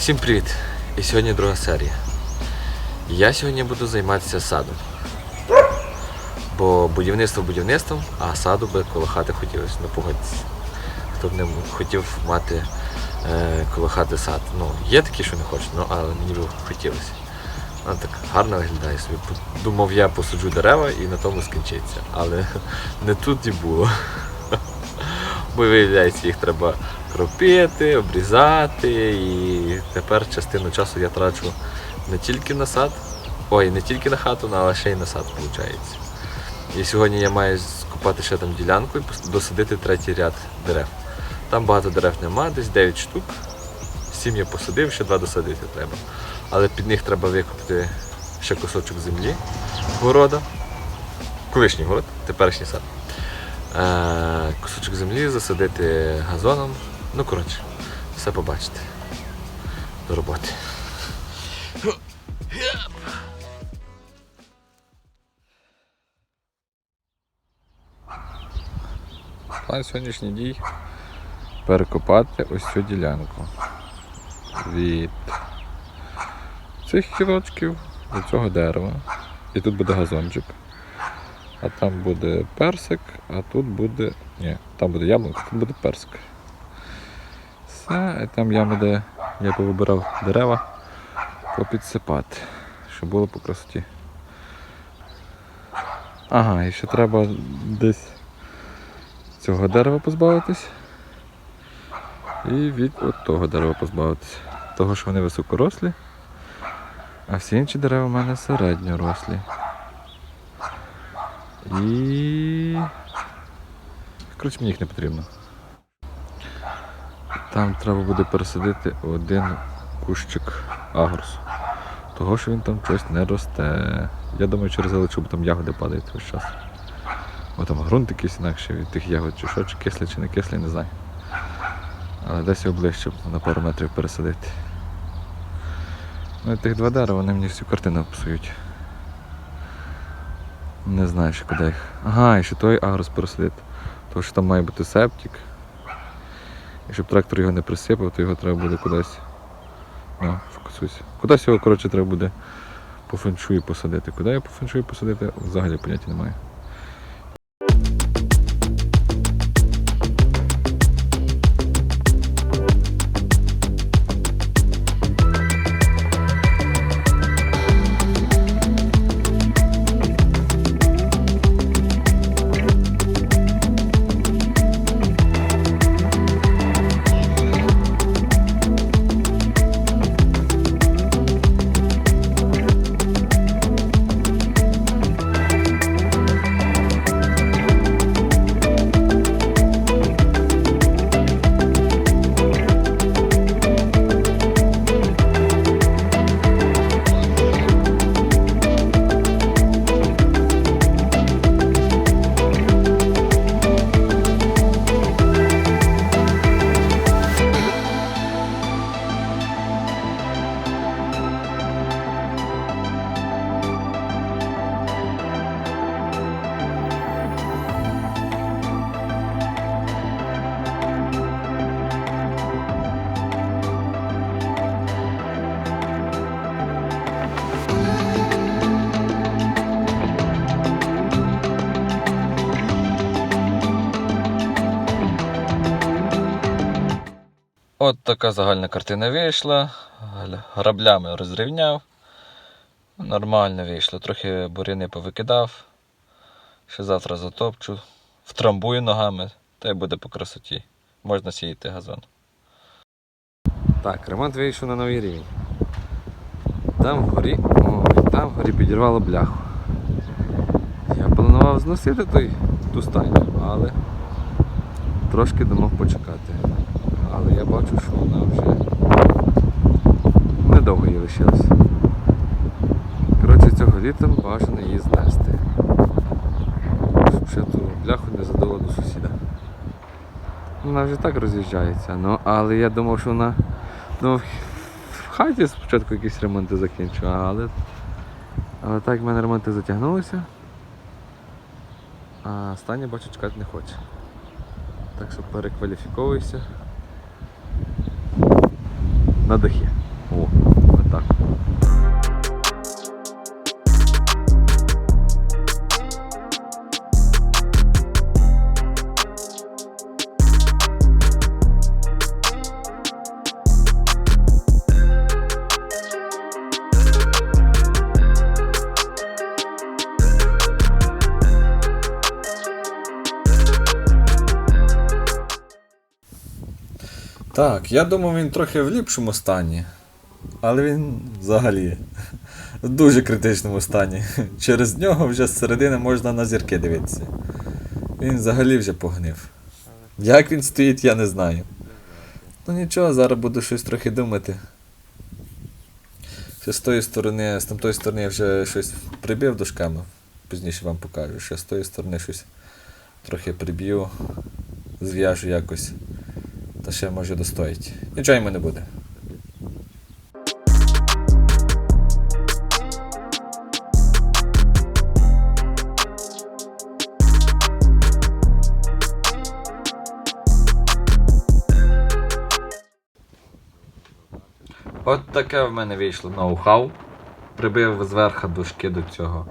Всім привіт! І сьогодні друга серія. Я сьогодні буду займатися садом. Бо будівництво будівництвом, а саду би коло хати хотілося. Ну погодьтесь. Хто б не хотів мати е, коло хати сад. Ну, є такі, що не хочуть, ну, але мені б хотілося. Вона так гарно виглядає собі. Думав, я посаджу дерева і на тому скінчиться. Але не тут і було. Бо виявляється, їх треба кропити, обрізати. І тепер частину часу я трачу не тільки на сад, ой, не тільки на хату, але ще й на сад, виходить. І сьогодні я маю скупати ще там ділянку і досадити третій ряд дерев. Там багато дерев нема, десь 9 штук. Сім я посадив, ще два досадити треба. Але під них треба викопати ще кусочок землі города. Колишній город, теперішній сад. Е, кусочок землі засадити газоном. Ну, коротше, все побачите. До роботи. План сьогоднішній дій перекопати ось цю ділянку. Від цих кілочків до цього дерева. І тут буде газончик. А там буде персик, а тут буде. Ні, там буде яблуко, тут буде персик. І там яма, де я повибирав дерева, попідсипати, щоб було по красоті. Ага, і ще треба десь цього дерева позбавитись. І від от того дерева позбавитись. Того, що вони високорослі, а всі інші дерева в мене середньорослі. І. Коротше, мені їх не потрібно. Там треба буде пересадити один кущик агросу. Того, що він там щось не росте. Я думаю, через залечу, бо там ягоди падають весь час. Бо там ґрунт якийсь інакший від тих ягод, чи що, чи кислий, чи не кислий, не знаю. Але десь його ближче на пару метрів пересадити. Ну і тих два дерева, вони мені всю картину псують. Не знаю, ще куди їх. Ага, і ще той агрос пересадити. Тому що там має бути септик. Щоб трактор його не присипав, то його треба буде кудись. Ну, фокусуйся. Кудись його, коротше, треба буде по феншую посадити. Куди я по феншую посадити, взагалі поняття немає. От така загальна картина вийшла. Граблями розрівняв. Нормально вийшло. Трохи буряни повикидав. Ще завтра затопчу. Втрамбую ногами, та й буде по красоті. Можна сіяти газон. Так, ремонт вийшов на новий рівень. Там вгорі, ой, там вгорі підірвало бляху. Я планував зносити той ту стайню, але трошки думав почекати. Але я бачу, що вона вже недовго їй лишилась. Коротше, цього літа бажано її знести. Щоб ще ту бляху не задало до сусіда. Вона вже так роз'їжджається, ну але я думав, що вона. Ну, в хаті спочатку якісь ремонти закінчу, але. Але так в мене ремонти затягнулися. А Станя бачу чекати не хоче. Так що перекваліфіковуйся на дахи. О, отак. Так, я думав, він трохи в ліпшому стані. Але він взагалі в дуже критичному стані. Через нього вже з середини можна на зірки дивитися. Він взагалі вже погнив. Як він стоїть, я не знаю. Ну нічого, зараз буду щось трохи думати. Ще з тої сторони, з тамтої сторони я вже щось прибив дошками. Пізніше вам покажу. Ще з тої сторони щось трохи приб'ю, зв'яжу якось. Та ще може достоїть. Нічого йому не буде. От таке в мене вийшло ноу-хау. Прибив зверху дошки до цього,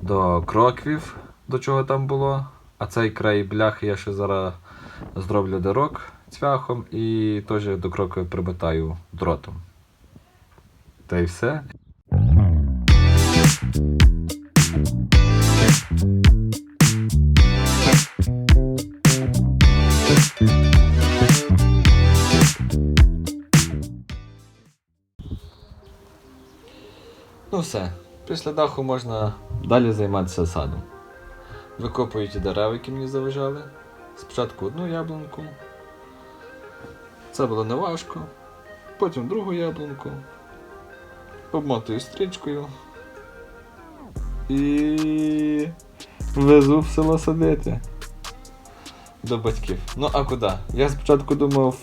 до кроквів, до чого там було. А цей край бляхи я ще зараз зроблю дирок цвяхом і теж до крокви примотаю дротом. Та й все. Ну все. Після даху можна далі займатися садом. Викопую ті дерева, які мені заважали. Спочатку одну яблунку. Це було неважко. Потім другу яблунку. Обмотую стрічкою. І везу в село садити. До батьків. Ну а куди? Я спочатку думав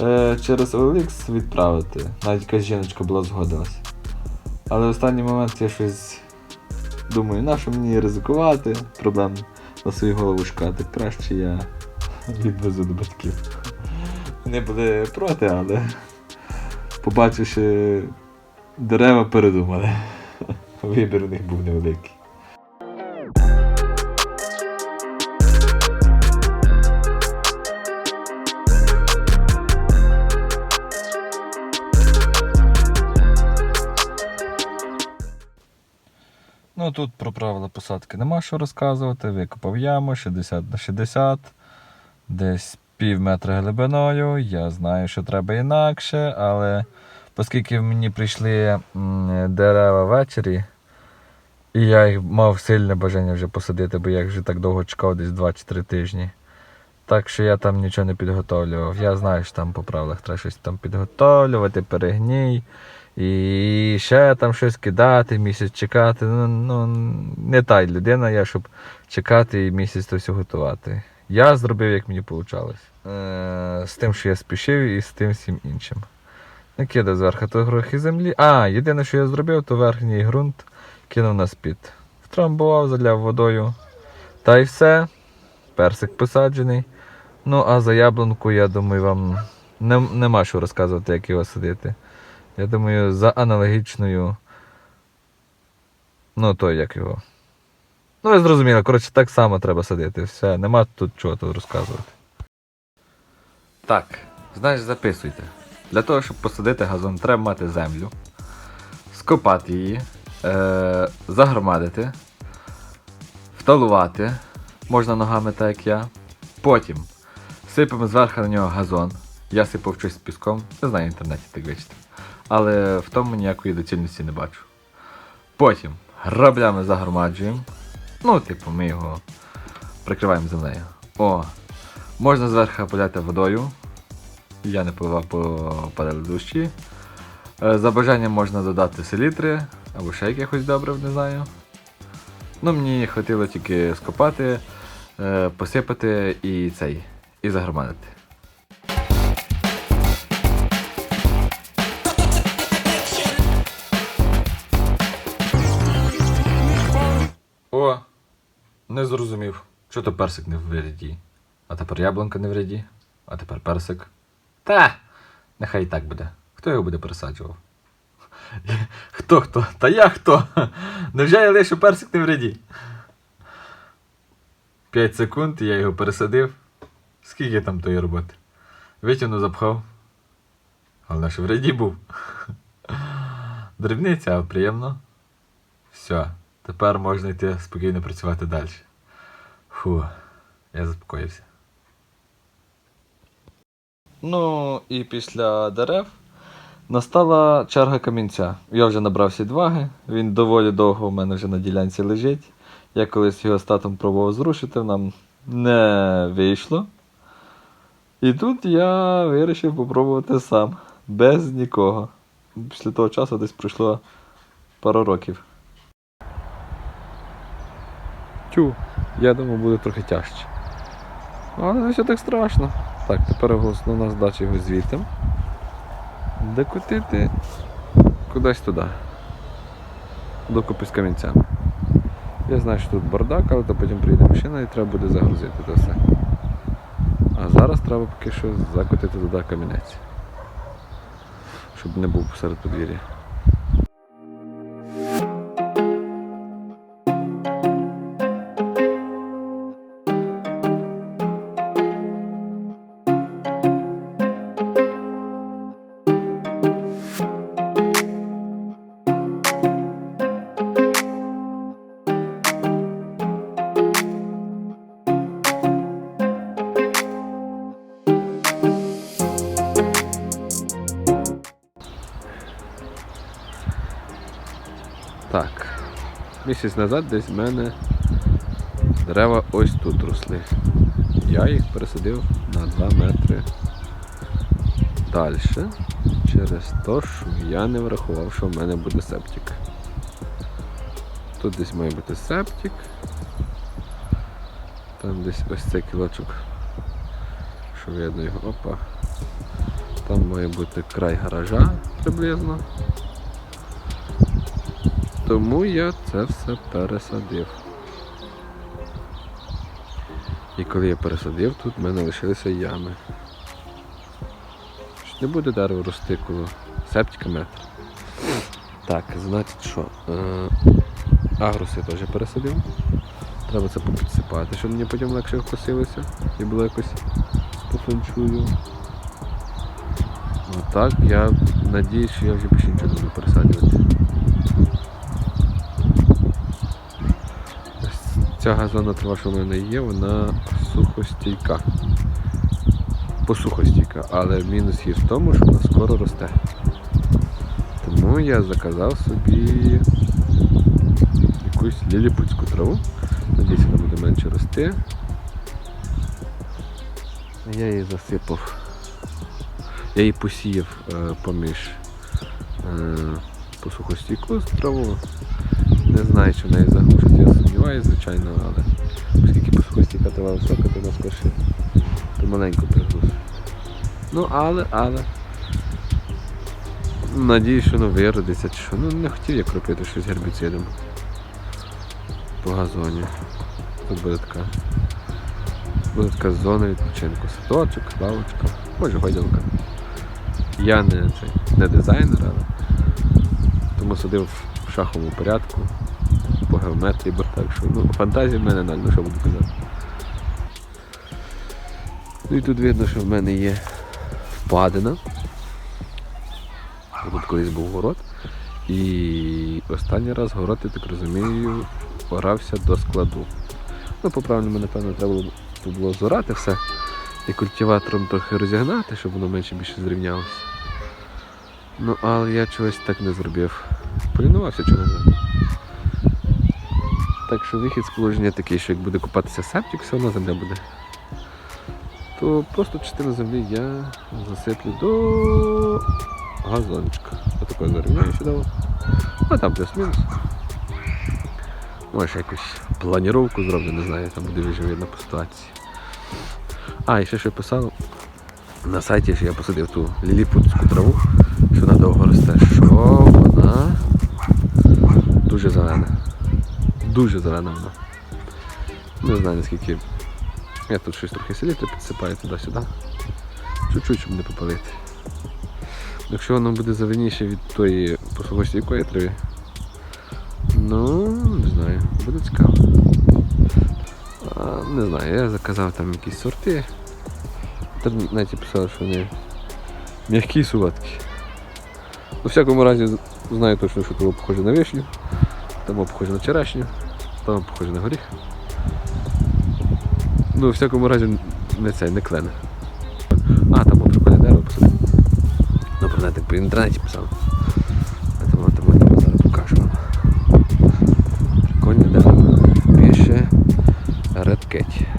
е, через OLX відправити. Навіть якась жіночка була згодилась. Але в останній момент я щось думаю, нащо мені ризикувати, проблем на свою голову шукати. Краще я відвезу до батьків. Вони були проти, але побачивши дерева, передумали. Вибір у них був невеликий. Ну тут про правила посадки нема що розказувати. Викопав яму 60 на 60, десь пів метра глибиною. Я знаю, що треба інакше, але оскільки мені прийшли дерева ввечері, і я їх мав сильне бажання вже посадити, бо я вже так довго чекав, десь 2 чи 3 тижні. Так що я там нічого не підготовлював. Я знаю, що там по правилах треба щось там підготовлювати, перегній. І ще там щось кидати, місяць чекати. Ну, ну не та людина я, щоб чекати і місяць то все готувати. Я зробив, як мені вийшло. Е, з тим, що я спішив, і з тим всім іншим. Накидав зверху трохи землі. А, єдине, що я зробив, то верхній ґрунт кинув на спід. Втрамбував, заляв водою. Та й все. Персик посаджений. Ну, а за яблунку, я думаю, вам не, нема що розказувати, як його садити. Я думаю, за аналогічною. Ну, той як його. Ну, ви зрозуміли, коротше, так само треба садити. Все, нема тут чого тут розказувати. Так, знаєш, записуйте. Для того, щоб посадити газон, треба мати землю, скопати її, е- загромадити, вталувати, можна ногами, так як я. Потім сипемо зверху на нього газон. Я сипав щось з піском, не знаю в інтернеті так вичитав. Але в тому ніякої доцільності не бачу. Потім граблями загромаджуємо. Ну, типу, ми його прикриваємо землею. О, можна зверху поляти водою. Я не поливав по дощі. Е, За бажанням можна додати селітри або ще якихось добрив, не знаю. Ну, мені хотіло тільки скопати, е, посипати і цей, і загромадити. Не зрозумів. Що то персик не в ряді? А тепер яблунка не в ряді, а тепер персик. Та! Нехай і так буде. Хто його буде пересаджував? Хто хто? Та я хто? Невже я лишу персик не в ряді? 5 секунд я його пересадив. Скільки там тої роботи? Витягнув, запхав. Але що в ряді був. Дрібниця, але приємно. Все, тепер можна йти спокійно працювати далі. Фу, я заспокоївся. Ну і після дерев настала черга камінця. Я вже набрався відваги, він доволі довго у мене вже на ділянці лежить. Я колись його з татом пробував зрушити, нам не вийшло. І тут я вирішив попробувати сам, без нікого. Після того часу десь пройшло пару років. Тю, я думав, буде трохи тяжче. Але не все так страшно. Так, тепер основна задача його звідти. Докотити кудись туди. Докупи з камінцями. Я знаю, що тут бардак, але то потім приїде машина і треба буде загрузити це все. А зараз треба поки що закотити туди камінець. Щоб не був посеред подвір'я. Так. Місяць назад десь в мене дерева ось тут росли. Я їх пересадив на 2 метри далі. Через те, що я не врахував, що в мене буде септик. Тут десь має бути септик. Там десь ось цей кілочок. Що видно його. Опа. Там має бути край гаража приблизно. Тому я це все пересадив. І коли я пересадив, тут в мене лишилися ями. Що Не буде дерево рости коло септика метр. Так, значить що? Е, агрус я теж пересадив. Треба це попідсипати, щоб мені потім легше косилося і було якось по фенчую. Отак, я надіюсь, що я вже більше нічого не буду пересаджувати. Ось Ця газонна трава, що в мене є, вона сухостійка. Посухостійка, але мінус її в тому, що вона скоро росте. Тому я заказав собі якусь ліліпутську траву. Надіюсь, вона буде менше рости. Я її засипав. Я її посіяв е, поміж е, посухостійку траву. Не знаю, чи в неї заглушить, я сумніваюся, звичайно, але оскільки по посухостійка трава висока, то вона скорше помаленьку приглушить. Ну, але, але. Надіюсь, що воно виродиться чи що. Ну не хотів я кропити щось гербіцидом по газоні. Тут буде така. Буде така зона відпочинку. Садочок, лавочка, може гойдалка. Я не, цей, не дизайнер, але тому садив в шаховому порядку, по геометрії, так що ну, фантазія в мене ноль, ну що буду казати. Ну і тут видно, що в мене є впадина. Тут колись був город. І останній раз город, я так розумію, орався до складу. Ну, по-правильному, напевно, треба було, зорати все і культиватором трохи розігнати, щоб воно менше більше зрівнялося. Ну, але я чогось так не зробив. Полінувався чого не. Так що вихід з положення такий, що як буде купатися септик, все одно земля буде. То просто частину землі я засиплю до газончика. Отако зарівняю сюди. А там плюс-мінус. Може якусь планіровку зроблю, не знаю, там буде вже видно по ситуації. А, і ще що писав на сайті, що я посадив ту ліліпутську траву, що вона довго росте, що вона дуже зелена. Дуже зелена. Не знаю наскільки. Я тут щось трохи селітро підсипаю туди-сюди. Чуть-чуть, щоб не попалити. Якщо воно буде завинніше від тої посухостійкої трави, ну, не знаю, буде цікаво. А, не знаю, я заказав там якісь сорти. В інтернеті писали, що вони м'які і солодкі. У всякому разі знаю точно, що того похоже на вишню, тому похоже на черешню, тому похоже на горіх. Ну, у всякому разі не цей, не клен. А, там прикольне дерево посадив. Ну, про так по інтернеті писав. А Тому, тому, тому зараз покажу вам. Прикольне дерево. Пише.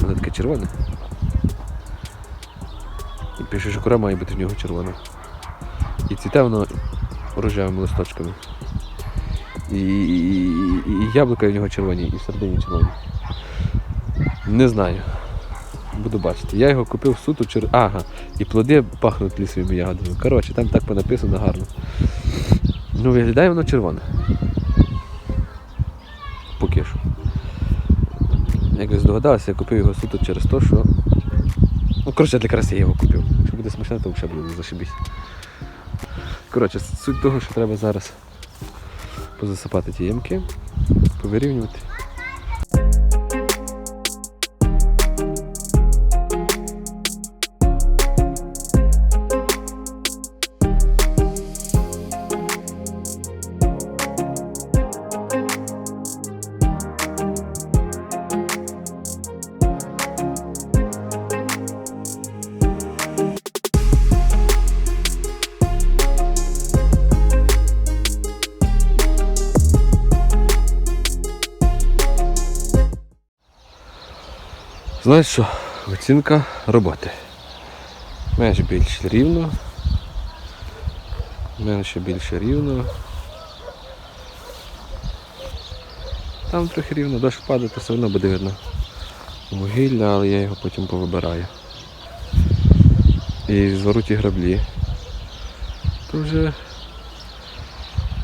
Воно таке червоне. І пише, що кора має бути в нього червона. І цвіте воно рожевими листочками. І, і, і, яблука в нього червоні, і середині червоні. Не знаю. Буду бачити. Я його купив суто чер... Ага, і плоди пахнуть лісовими ягодами. Коротше, там так понаписано гарно. Ну, виглядає воно червоне. Поки що. Як ви здогадалися, я купив його суто через те, що. Ну, коротше, для краси я його купив. Якщо буде смачне, то взагалі буде зашибісь. Коротше, суть того, що треба зараз позасипати ті ямки, повирівнювати. Знаєш що? Оцінка роботи. Майже більш рівно. Менше більше рівно. Там трохи рівно, дощ падає, то все одно буде видно вугілля, але я його потім повибираю. І звару ті граблі. То вже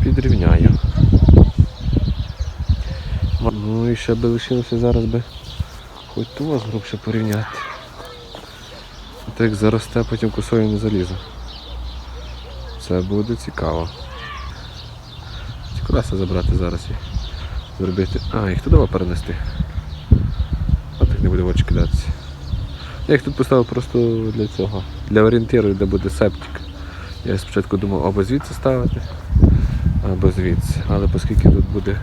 підрівняю. Ну і ще би лишилося зараз би Хоч ту вас грубше порівняти. А так як заросте, потім косою не залізу. Це буде цікаво. Ці колеса забрати зараз і зробити. А, їх туди перенести. А так не буде в очі кидатися. Я їх тут поставив просто для цього. Для орієнтиру, де буде септик. Я спочатку думав або звідси ставити, або звідси. Але оскільки тут буде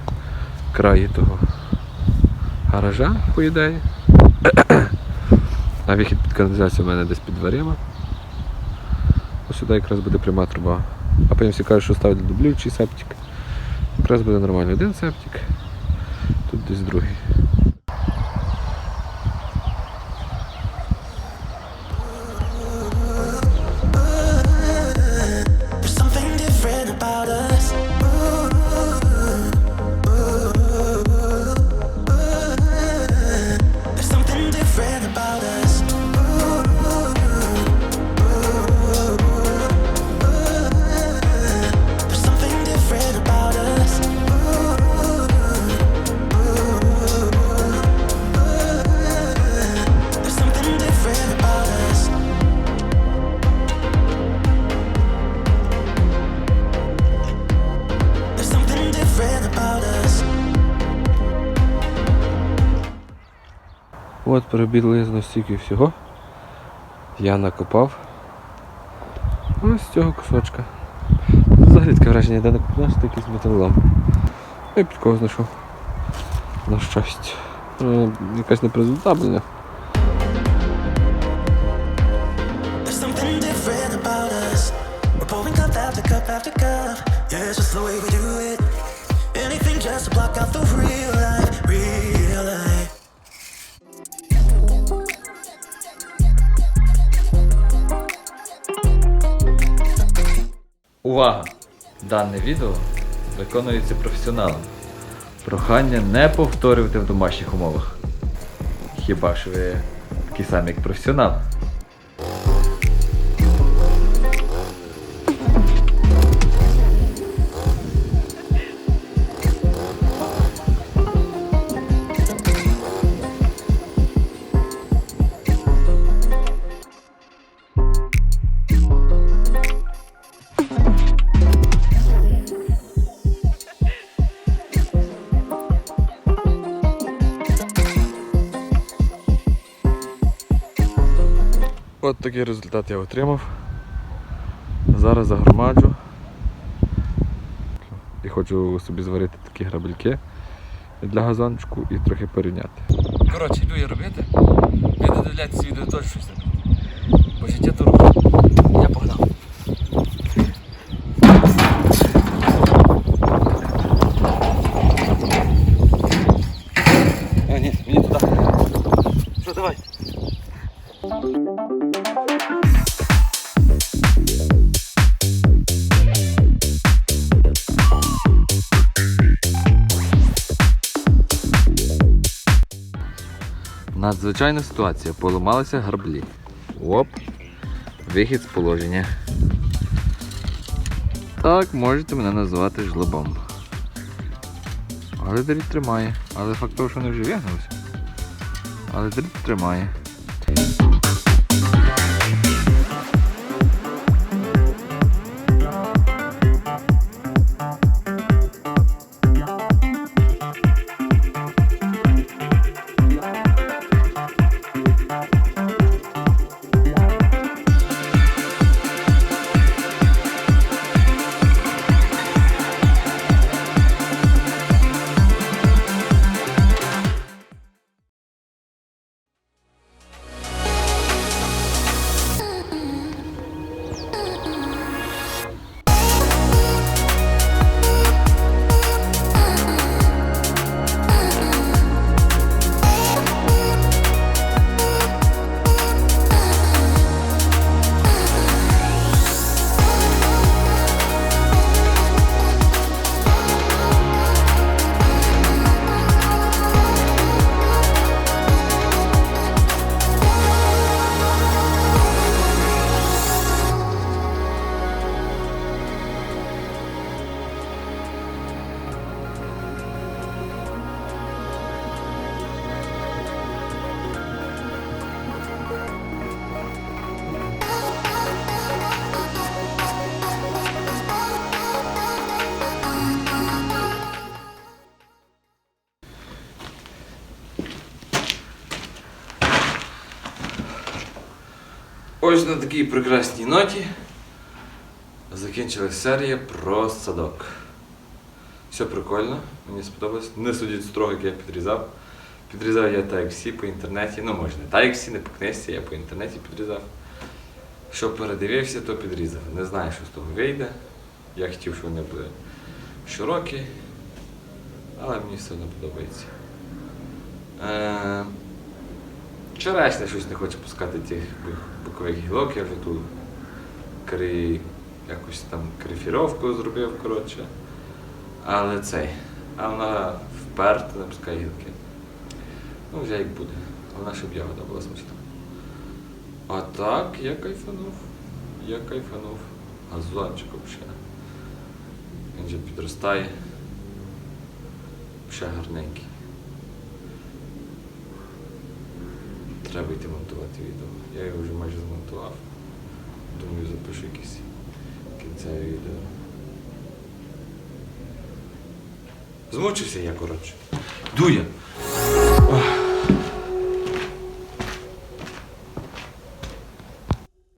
край того гаража, по ідеї. А вихід під каналізацію в мене десь під дверима. Ось сюди якраз буде пряма труба. А потім всі кажуть, що ставлять дублюючий септик. Якраз буде нормально один септик, тут десь другий. От приблизно стільки всього. Я накопав. Ось з цього кусочка. Взагалі таке враження, де накопнеш, то якийсь металолом. Я під кого знайшов. На щастя. Е, Якась непрезентабельна. There's. Yeah, it's just the way we do Увага! Дане відео виконується професіоналом. Прохання не повторювати в домашніх умовах. Хіба що ви такий самий як професіонал? От такий результат я отримав. Зараз загромаджу. І хочу собі зварити такі грабельки для газончику і трохи порівняти. Коротше, йду я робити. Ви додивляйтесь відео теж щось робити. Бо життя то робота. Надзвичайна ситуація. Поламалися гарблі. Оп. Вихід з положення. Так, можете мене називати жлобом. Але дріт тримає. Але факт того, що не вже вигнулися. Але дріт тримає. Ось на такій прекрасній ноті закінчилась серія про садок. Все прикольно, мені сподобалось. Не судіть строго, як я підрізав. Підрізав я так всі по інтернеті. Ну, може, не так як всі, не по книжці, я по інтернеті підрізав. Що передивився, то підрізав. Не знаю, що з того вийде. Я хотів, щоб вони були широкі, але мені все одно подобається. Черешня щось не хоче пускати тих бокових гілок, я вже тут кри... якусь там крифіровку зробив, коротше. Але цей. А вона вперта не пускає гілки. Ну, вже як буде. Головне, щоб ягода була смачна. А так, я кайфанув. Я кайфанув. Газончик взагалі. Він вже підростає. Ще гарненький. Треба йти монтувати відео. Я його вже майже змонтував. Думаю, запишу якесь кінцеве відео. Змучився я, коротше. Дуя.